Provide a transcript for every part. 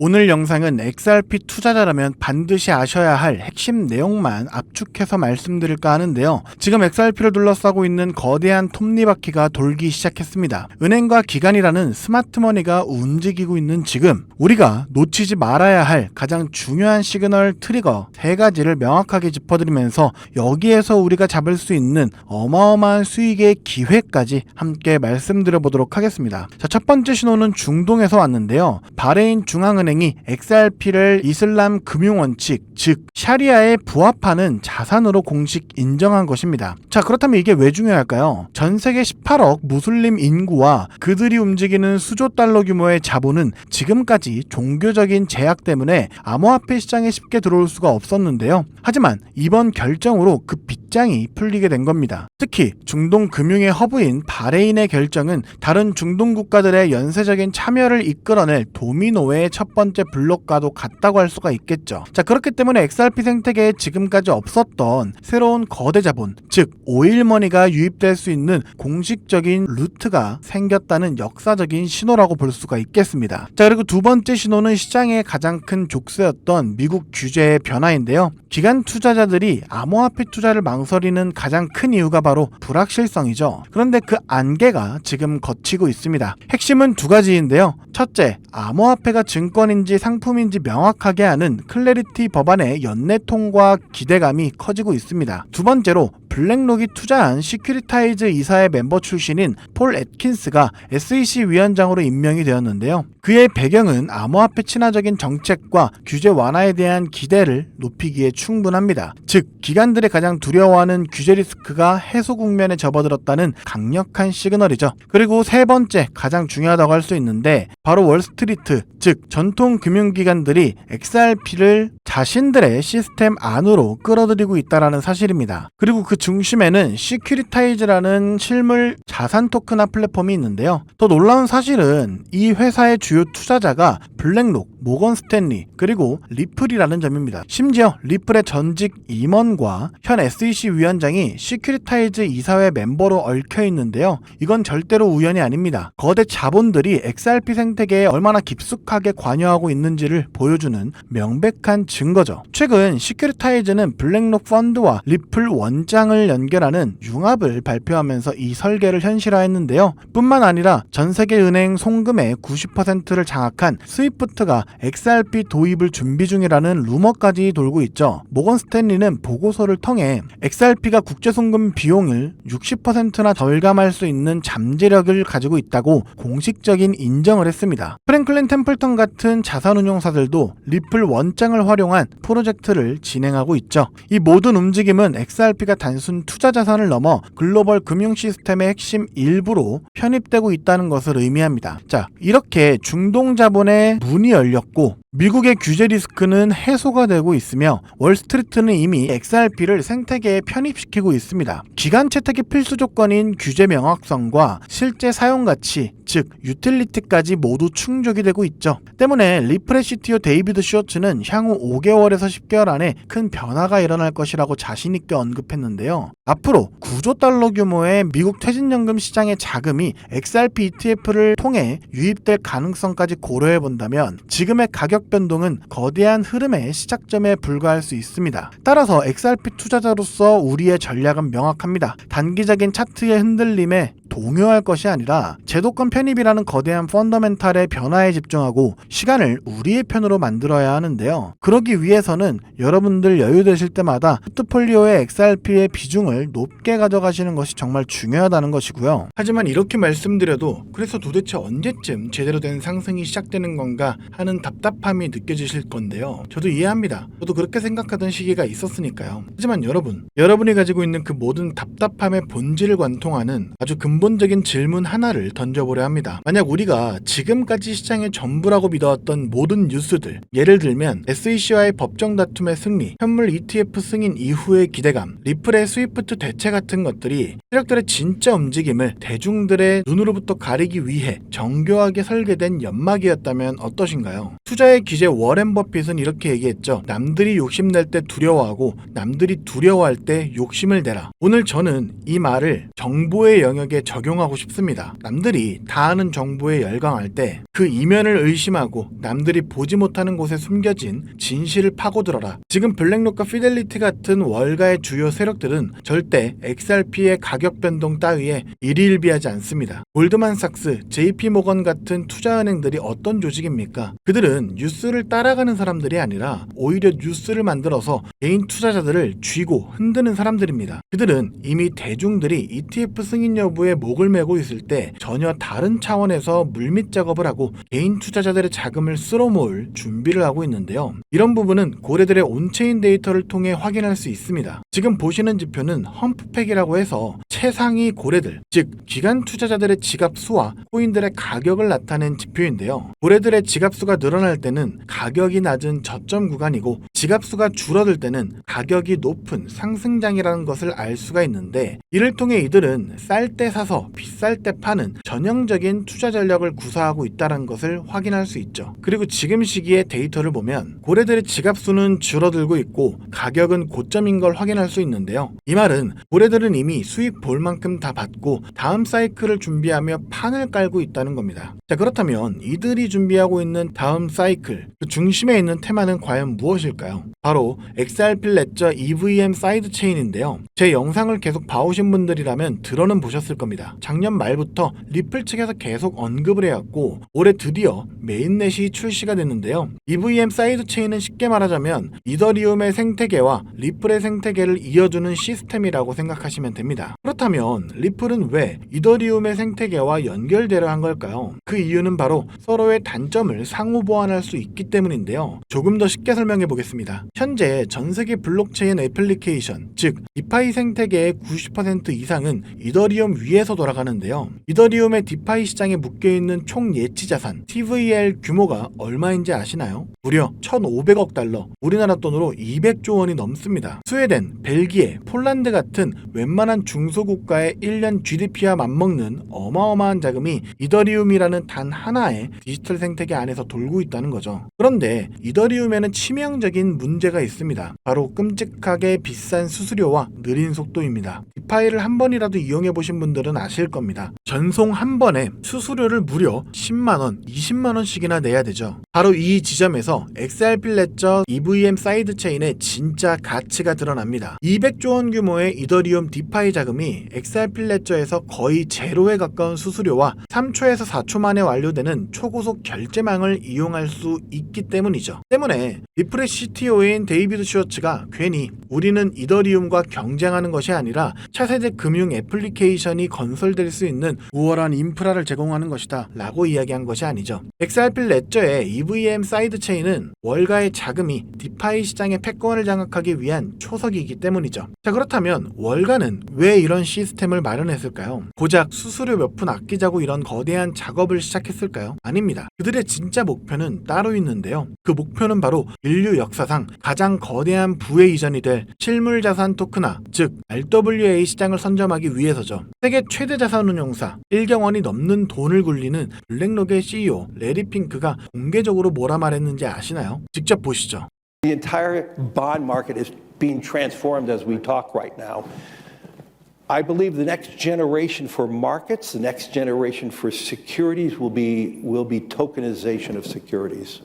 오늘 영상은 XRP 투자자라면 반드시 아셔야 할 핵심 내용만 압축해서 말씀드릴까 하는데요. 지금 XRP를 둘러싸고 있는 거대한 톱니바퀴가 돌기 시작했습니다. 은행과 기관이라는 스마트머니가 움직이고 있는 지금 우리가 놓치지 말아야 할 가장 중요한 시그널 트리거 세 가지를 명확하게 짚어드리면서 여기에서 우리가 잡을 수 있는 어마어마한 수익의 기회까지 함께 말씀드려 보도록 하겠습니다. 자, 첫 번째 신호는 중동에서 왔는데요. 바레인 중앙은행 이 XRP를 이슬람 금융 원칙, 즉 샤리아에 부합하는 자산으로 공식 인정한 것입니다. 자, 그렇다면 이게 왜 중요할까요? 전 세계 18억 무슬림 인구와 그들이 움직이는 수조 달러 규모의 자본은 지금까지 종교적인 제약 때문에 암호화폐 시장에 쉽게 들어올 수가 없었는데요. 하지만 이번 결정으로 그 빗장이 풀리게 된 겁니다. 특히 중동 금융의 허브인 바레인의 결정은 다른 중동 국가들의 연쇄적인 참여를 이끌어낼 도미노의 첫 번째 블록과도 같다고 할 수가 있겠죠. 자, 그렇기 때문에 XRP 생태계에 지금까지 없었던 새로운 거대 자본, 즉 오일머니가 유입될 수 있는 공식적인 루트가 생겼다는 역사적인 신호라고 볼 수가 있겠습니다. 자, 그리고 두 번째 신호는 시장의 가장 큰 족쇄였던 미국 규제의 변화인데요. 기관 투자자들이 암호화폐 투자를 망설이는 가장 큰 이유가 바로 불확실성이죠. 그런데 그 안개가 지금 걷히고 있습니다. 핵심은 두 가지인데요. 첫째, 암호화폐가 증권 인지 상품인지 명확하게 하는 클래리티 법안의 연내 통과 기대감이 커지고 있습니다. 두 번째로 블랙록이 투자한 시큐리타이즈 이사의 멤버 출신인 폴 애킨스가 SEC 위원장으로 임명이 되었는데요. 그의 배경은 암호화폐 친화적인 정책과 규제 완화에 대한 기대를 높이기에 충분합니다. 즉, 기관들이 가장 두려워하는 규제 리스크가 해소 국면에 접어들었다는 강력한 시그널이죠. 그리고 세 번째, 가장 중요하다고 할 수 있는데, 바로 월스트리트, 즉, 전통 금융기관들이 XRP를 자신들의 시스템 안으로 끌어들이고 있다는 사실입니다. 그리고 그 중심에는 시큐리타이즈라는 실물 자산 토큰화 플랫폼이 있는데요. 더 놀라운 사실은 이 회사의 주요 투자자가 블랙록, 모건 스탠리, 그리고 리플이라는 점입니다. 심지어 리플의 전직 임원과 현 SEC 위원장이 시큐리타이즈 이사회 멤버로 얽혀 있는데요. 이건 절대로 우연이 아닙니다. 거대 자본들이 XRP 생태계에 얼마나 깊숙하게 관여하고 있는지를 보여주는 명백한 증 거죠. 최근 시큐리타이즈는 블랙록 펀드와 리플 원장을 연결하는 융합을 발표하면서 이 설계를 현실화했는데요. 뿐만 아니라 전 세계 은행 송금의 90%를 장악한 스위프트가 XRP 도입을 준비 중이라는 루머까지 돌고 있죠. 모건 스탠리는 보고서를 통해 XRP가 국제 송금 비용을 60%나 절감할 수 있는 잠재력을 가지고 있다고 공식적인 인정을 했습니다. 프랭클린 템플턴 같은 자산운용사들도 리플 원장을 활용 한 프로젝트를 진행하고 있죠. 이 모든 움직임은 XRP가 단순 투자 자산을 넘어 글로벌 금융 시스템의 핵심 일부로 편입되고 있다는 것을 의미합니다. 자, 이렇게 중동 자본의 문이 열렸고 미국의 규제 리스크는 해소가 되고 있으며 월스트리트는 이미 XRP를 생태계에 편입시키고 있습니다. 기간 채택의 필수 조건인 규제 명확성과 실제 사용 가치, 즉 유틸리티까지 모두 충족이 되고 있죠. 때문에 리프레 CTO 데이비드 쇼츠는 향후 5개월에서 10개월 안에 큰 변화가 일어날 것이라고 자신 있게 언급했는데요. 앞으로 9조 달러 규모의 미국 퇴직연금 시장의 자금이 XRP ETF를 통해 유입될 가능성까지 고려해 본다면 지금의 가격 변동은 거대한 흐름의 시작점에 불과할 수 있습니다. 따라서 XRP 투자자로서 우리의 전략은 명확합니다. 단기적인 차트의 흔들림에 동요할 것이 아니라 제도권 편입이라는 거대한 펀더멘탈의 변화에 집중하고 시간을 우리의 편으로 만들어야 하는데요. 그러기 위해서는 여러분들 여유 되실 때마다 포트폴리오의 XRP의 비중을 높게 가져가시는 것이 정말 중요하다는 것이고요. 하지만 이렇게 말씀드려도 그래서 도대체 언제쯤 제대로 된 상승이 시작되는 건가 하는 답답함이 느껴지실 건데요. 저도 이해합니다. 저도 그렇게 생각하던 시기가 있었으니까요. 하지만 여러분, 여러분이 가지고 있는 그 모든 답답함의 본질을 관통하는 아주 근본 적인 질문 하나를 던져보려 합니다. 만약 우리가 지금까지 시장의 전부라고 믿어왔던 모든 뉴스들, 예를 들면 SEC와의 법정 다툼의 승리, 현물 ETF 승인 이후의 기대감, 리플의 스위프트 대체 같은 것들이 세력들의 진짜 움직임을 대중들의 눈으로부터 가리기 위해 정교하게 설계된 연막이었다면 어떠신가요? 투자의 기재 워렌 버핏은 이렇게 얘기했죠. 남들이 욕심낼 때 두려워하고 남들이 두려워할 때 욕심을 내라. 오늘 저는 이 말을 정보의 영역에 적 적용하고 싶습니다. 남들이 다 아는 정보에 열광할 때 그 이면을 의심하고 남들이 보지 못하는 곳에 숨겨진 진실을 파고들어라. 지금 블랙록과 피델리티 같은 월가의 주요 세력들은 절대 XRP의 가격 변동 따위에 일희일비하지 않습니다. 골드만삭스, JP모건 같은 투자은행들이 어떤 조직입니까? 그들은 뉴스를 따라가는 사람들이 아니라 오히려 뉴스를 만들어서 개인 투자자들을 쥐고 흔드는 사람들입니다. 그들은 이미 대중들이 ETF 승인 여부에 목을 메고 있을 때 전혀 다른 차원에서 물밑 작업을 하고 개인 투자자들의 자금을 쓸어모을 준비를 하고 있는데요. 이런 부분은 고래들의 온체인 데이터를 통해 확인할 수 있습니다. 지금 보시는 지표는 험프팩이라고 해서 최상위 고래들, 즉 기관 투자자들의 지갑 수와 코인들의 가격을 나타낸 지표인데요. 고래들의 지갑 수가 늘어날 때는 가격이 낮은 저점 구간이고 지갑 수가 줄어들 때는 가격이 높은 상승장이라는 것을 알 수가 있는데 이를 통해 이들은 쌀 때 사서 비쌀 때 파는 전형적인 투자 전략을 구사하고 있다는 것을 확인할 수 있죠. 그리고 지금 시기의 데이터를 보면 고래들의 지갑 수는 줄어들고 있고 가격은 고점인 걸 확인할 수 있는데요. 이 말은 고래들은 이미 수익 볼 만큼 다 받고 다음 사이클을 준비하며 판을 깔고 있다는 겁니다. 자 그렇다면 이들이 준비하고 있는 다음 사이클 그 중심에 있는 테마는 과연 무엇일까요? 바로 XRP 레저 EVM 사이드 체인인데요. 제 영상을 계속 봐오신 분들이라면 들어는 보셨을 겁니다. 작년 말부터 리플 측에서 계속 언급을 해왔고 올해 드디어 메인넷이 출시가 됐는데요. EVM 사이드 체인은 쉽게 말하자면 이더리움의 생태계와 리플의 생태계를 이어주는 시스템이라고 생각하시면 됩니다. 그렇다면 리플은 왜 이더리움의 생태계와 연결되려 한 걸까요? 그 이유는 바로 서로의 단점을 상호 보완할 수 있기 때문인데요. 조금 더 쉽게 설명해 보겠습니다. 현재 전 세계 블록체인 애플리케이션, 즉 디파이 생태계의 90% 이상은 이더리움 위에 서 돌아가는데요. 이더리움의 디파이 시장에 묶여 있는 총 예치 자산 TVL 규모가 얼마인지 아시나요? 무려 1,500억 달러, 우리나라 돈으로 200조 원이 넘습니다. 스웨덴, 벨기에, 폴란드 같은 웬만한 중소국가의 1년 GDP와 맞먹는 어마어마한 자금이 이더리움이라는 단 하나의 디지털 생태계 안에서 돌고 있다는 거죠. 그런데 이더리움에는 치명적인 문제가 있습니다. 바로 끔찍하게 비싼 수수료와 느린 속도입니다. 디파이를 한 번이라도 이용해 보신 분들은 아실 겁니다. 전송 한 번에 수수료를 무려 10만 원, 20만 원씩이나 내야 되죠. 바로 이 지점에서 XRP 레저 EVM 사이드 체인의 진짜 가치가 드러납니다. 200조 원 규모의 이더리움 디파이 자금이 XRP 레저에서 거의 제로에 가까운 수수료와 3초에서 4초 만에 완료되는 초고속 결제망을 이용할 수 있기 때문이죠. 때문에 리플의 CTO인 데이비드 슈어츠가 괜히 우리는 이더리움과 경쟁하는 것이 아니라 차세대 금융 애플리케이션이 건 설될 수 있는 우월한 인프라를 제공하는 것이다 라고 이야기한 것이 아니죠. XRP 레저의 EVM 사이드 체인은 월가의 자금이 디파이 시장의 패권을 장악하기 위한 초석이기 때문이죠. 자 그렇다면 월가는 왜 이런 시스템을 마련했을까요? 고작 수수료 몇 푼 아끼자고 이런 거대한 작업을 시작했을까요? 아닙니다. 그들의 진짜 목표는 따로 있는데요. 그 목표는 바로 인류 역사상 가장 거대한 부의 이전이 될 실물 자산 토크나 즉 RWA 시장을 선점하기 위해서죠. 세계 최대 자산 운용사 1경 원이 넘는 돈을 굴리는 블랙록의 CEO 레리 핑크가 공개적으로 뭐라 말했는지 아시나요? 직접 보시죠. The entire bond market is being transformed as we talk right now. I believe the next generation for markets, the next generation for securities will be, will be tokenization of securities.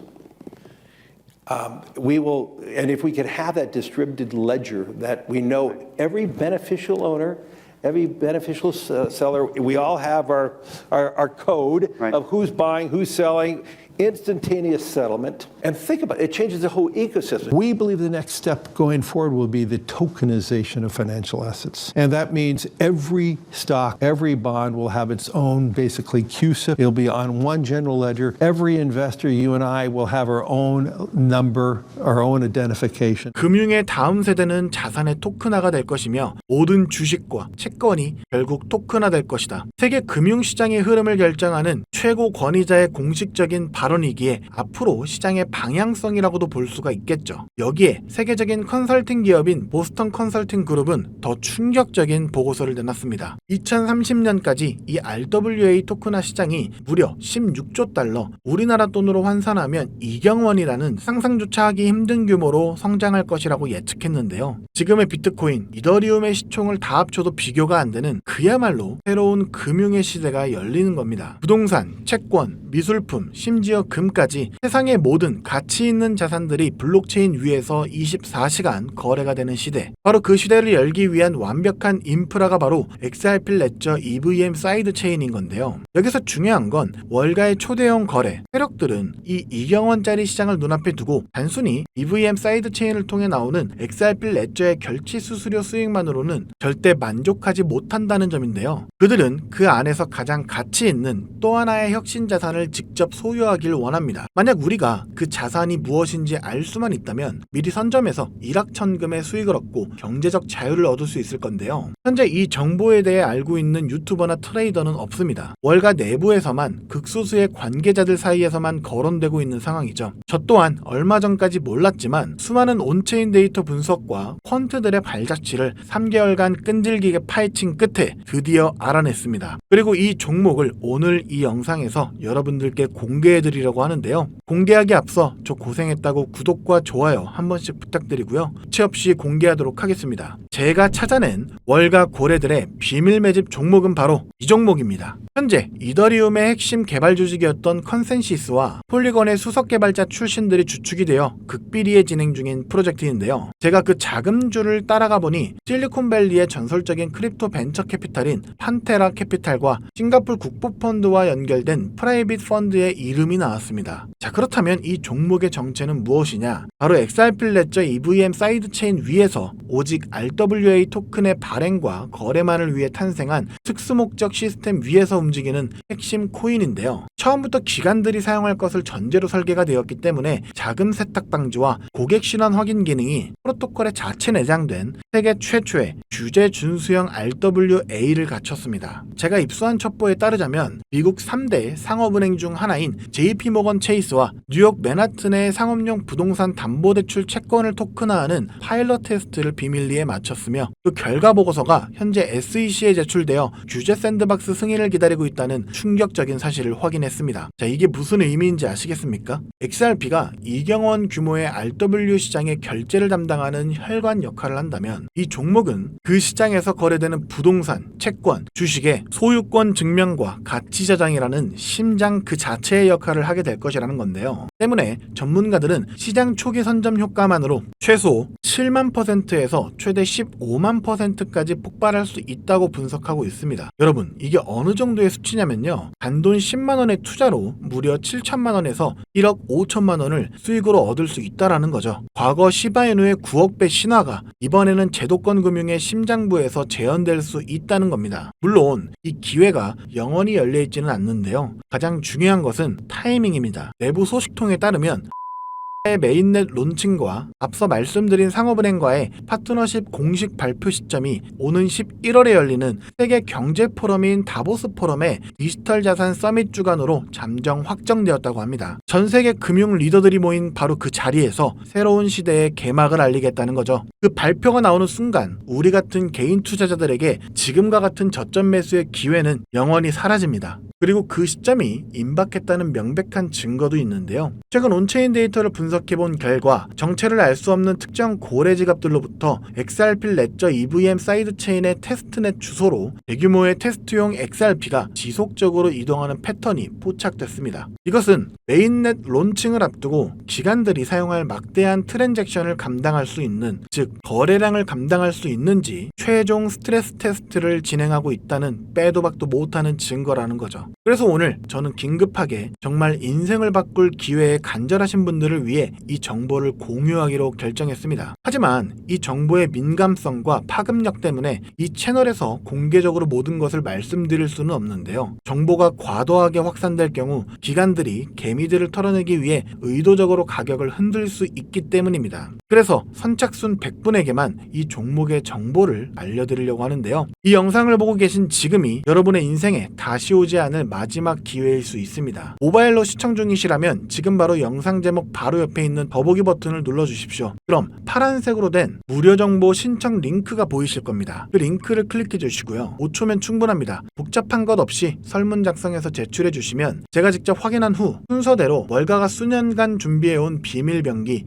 Um, we will, and if we could have that distributed ledger that we know every beneficial owner, every beneficial seller, we all have our, our, our code Right. of who's buying, who's selling, instantaneous settlement. And think about it, it changes the whole ecosystem. We believe the next step going forward will be the tokenization of financial assets. And that means every stock, every bond will have its own basically CUSIP. It'll be on one general ledger. Every investor, you and I, will have our own number, our own identification. 금융의 다음 세대는 자산의 토큰화가 될 것이며 모든 주식과 채권이 결국 토큰화 될 것이다. 세계 금융시장의 흐름을 결정하는 최고 권위자의 공식적인 발언이기에 앞으로 시장의 방향성이라고도 볼 수가 있겠죠. 여기에 세계적인 컨설팅 기업인 보스턴 컨설팅 그룹은 더 충격적인 보고서를 내놨습니다. 2030년까지 이 RWA 토큰화 시장이 무려 16조 달러, 우리나라 돈으로 환산하면 이경원이라는 상상조차 하기 힘든 규모로 성장할 것이라고 예측했는데요. 지금의 비트코인, 이더리움의 시총을 다 합쳐도 비교가 안 되는 그야말로 새로운 금융의 시대가 열리는 겁니다. 부동산, 채권, 미술품, 심지어 금까지 세상의 모든 가치 있는 자산들이 블록체인 위에서 24시간 거래가 되는 시대. 바로 그 시대를 열기 위한 완벽한 인프라가 바로 XRP 레저 EVM 사이드 체인인 건데요. 여기서 중요한 건 월가의 초대형 거래, 세력들은 이 2경 원짜리 시장을 눈앞에 두고 단순히 EVM 사이드 체인을 통해 나오는 XRP 레저의 결치 수수료 수익만으로는 절대 만족하지 못한다는 점인데요. 그들은 그 안에서 가장 가치 있는 또 하나의 혁신 자산을 직접 소유하 길 원합니다. 만약 우리가 그 자산이 무엇인지 알 수만 있다면 미리 선점해서 일확천금의 수익을 얻고 경제적 자유를 얻을 수 있을 건데요. 현재 이 정보에 대해 알고 있는 유튜버나 트레이더는 없습니다. 월가 내부에서만 극소수의 관계자들 사이에서만 거론되고 있는 상황이죠. 저 또한 얼마 전까지 몰랐지만 수많은 온체인 데이터 분석과 퀀트들의 발자취를 3개월간 끈질기게 파헤친 끝에 드디어 알아냈습니다. 그리고 이 종목을 오늘 이 영상에서 여러분들께 공개해드 리려고 하는데요. 공개하기 앞서 저 고생했다고 구독과 좋아요 한 번씩 부탁드리고요. 채 없이 공개하도록 하겠습니다. 제가 찾아낸 월가 고래들의 비밀 매집 종목은 바로 이 종목입니다. 현재 이더리움의 핵심 개발 조직이었던 컨센시스와 폴리건의 수석 개발자 출신들이 주축이 되어 극비리에 진행 중인 프로젝트인데요. 제가 그 자금줄을 따라가 보니 실리콘밸리의 전설적인 크립토 벤처 캐피탈인 판테라 캐피탈과 싱가폴 국부펀드와 연결된 프라이빗 펀드의 이름이 나왔습니다. 자 그렇다면 이 종목의 정체는 무엇이냐? 바로 XRP 레저 EVM 사이드 체인 위에서 오직 RWA 토큰의 발행과 거래만을 위해 탄생한 특수목적 시스템 위에서 움직이는 핵심 코인인데요. 처음부터 기관들이 사용할 것을 전제로 설계가 되었기 때문에 자금 세탁 방지와 고객 신원 확인 기능이 프로토콜에 자체 내장된 세계 최초의 규제 준수형 RWA를 갖췄습니다. 제가 입수한 첩보에 따르자면 미국 3대 상업은행 중 하나인 JP모건 체이스와 뉴욕 맨하튼의 상업용 부동산 담보대출 채권을 토큰화하는 파일럿 테스트를 비밀리에 마쳤 으며 그 결과 보고서가 현재 SEC에 제출되어 규제 샌드박스 승인을 기다리고 있다는 충격적인 사실을 확인했습니다. 자, 이게 무슨 의미인지 아시겠습니까? XRP가 이경원 규모의 RW 시장의 결제를 담당하는 혈관 역할을 한다면 이 종목은 그 시장에서 거래되는 부동산, 채권, 주식의 소유권 증명과 가치 저장이라는 심장 그 자체의 역할을 하게 될 것이라는 건데요. 때문에 전문가들은 시장 초기 선점 효과만으로 최소 7만 퍼센트에서 최대 15만 퍼센트까지 폭발할 수 있다고 분석하고 있습니다. 여러분, 이게 어느 정도의 수치냐면요. 단돈 10만 원의 투자로 무려 7천만 원에서 1억 5천만 원을 수익으로 얻을 수 있다라는 거죠. 과거 시바이누의 9억 배 신화가 이번에는 제도권 금융의 심장부에서 재현될 수 있다는 겁니다. 물론 이 기회가 영원히 열려 있지는 않는데요. 가장 중요한 것은 타이밍입니다. 내부 소식통에 따르면 의 메인넷 론칭과 앞서 말씀드린 상업은행과의 파트너십 공식 발표 시점이 오는 11월에 열리는 세계 경제 포럼인 다보스 포럼의 디지털 자산 서밋 주간으로 잠정 확정되었다고 합니다. 전 세계 금융 리더들이 모인 바로 그 자리에서 새로운 시대의 개막을 알리겠다는 거죠. 그 발표가 나오는 순간 우리 같은 개인 투자자들에게 지금과 같은 저점 매수의 기회는 영원히 사라집니다. 그리고 그 시점이 임박했다는 명백한 증거도 있는데요. 최근 온체인 데이터를 분석 해본 결과 정체를 알 수 없는 특정 고래 지갑들로부터 XRP 레저 EVM 사이드 체인의 테스트넷 주소로 대규모의 테스트용 XRP가 지속적으로 이동하는 패턴이 포착됐습니다. 이것은 메인넷 론칭을 앞두고 기관들이 사용할 막대한 트랜잭션을 감당할 수 있는 즉 거래량을 감당할 수 있는지 최종 스트레스 테스트를 진행하고 있다는 빼도 박도 못하는 증거라는 거죠. 그래서 오늘 저는 긴급하게 정말 인생을 바꿀 기회에 간절하신 분들을 위해 이 정보를 공유하기로 결정했습니다. 하지만 이 정보의 민감성과 파급력 때문에 이 채널에서 공개적으로 모든 것을 말씀드릴 수는 없는데요. 정보가 과도하게 확산될 경우 기관들이 개미들을 털어내기 위해 의도적으로 가격을 흔들 수 있기 때문입니다. 그래서 선착순 100분에게만 이 종목의 정보를 알려드리려고 하는데요. 이 영상을 보고 계신 지금이 여러분의 인생에 다시 오지 않을 마지막 기회일 수 있습니다. 모바일로 시청 중이시라면 지금 바로 영상 제목 바로 옆에 있는 더보기 버튼을 눌러주십시오. 그럼 파란색으로 된 무료 정보 신청 링크가 보이실 겁니다. 그 링크를 클릭해 주시고요. 5초면 충분합니다. 복잡한 것 없이 설문 작성해서 제출해 주시면 제가 직접 확인한 후 순서대로 월가가 수년간 준비해온 비밀 병기 의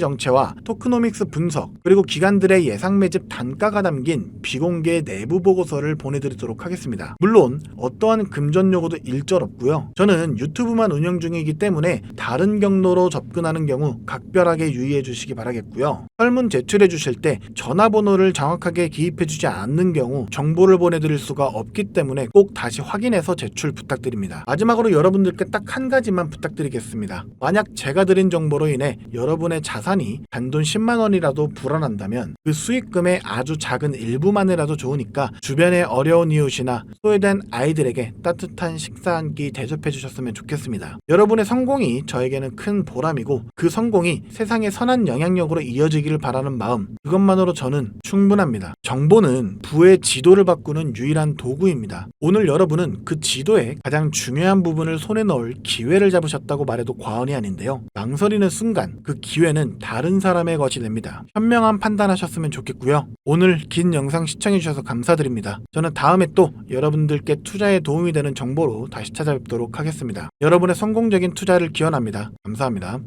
정체와 토크노믹스 분석 그리고 기관들의 예상 매집 단가가 담긴 비공개 내부 보고서를 보내드리도록 하겠습니다. 물론 어떠한 금전 요구도 일절 없고요. 저는 유튜브만 운영 중이기 때문에 다른 경로로 접근하는 경우 각별하게 유의해 주시기 바라겠고요. 설문 제출해 주실 때 전화번호를 정확하게 기입해 주지 않는 경우 정보를 보내드릴 수가 없기 때문에 꼭 다시 확인해서 제출 부탁드립니다. 마지막으로 여러분들께 딱 한 가지만 부탁드리겠습니다. 만약 제가 드린 정보로 인해 여러분의 자 산이 단돈 10만 원이라도 불어난다면 그 수익금의 아주 작은 일부만이라도 좋으니까 주변의 어려운 이웃이나 소외된 아이들에게 따뜻한 식사 한 끼 대접해 주셨으면 좋겠습니다. 여러분의 성공이 저에게는 큰 보람이고 그 성공이 세상의 선한 영향력으로 이어지기를 바라는 마음 그것만으로 저는 충분합니다. 정보는 부의 지도를 바꾸는 유일한 도구입니다. 오늘 여러분은 그 지도의 가장 중요한 부분을 손에 넣을 기회를 잡으셨다고 말해도 과언이 아닌데요. 망설이는 순간 그 기회는 다른 사람의 것이 됩니다. 현명한 판단하셨으면 좋겠고요. 오늘 긴 영상 시청해주셔서 감사드립니다. 저는 다음에 또 여러분들께 투자에 도움이 되는 정보로 다시 찾아뵙도록 하겠습니다. 여러분의 성공적인 투자를 기원합니다. 감사합니다.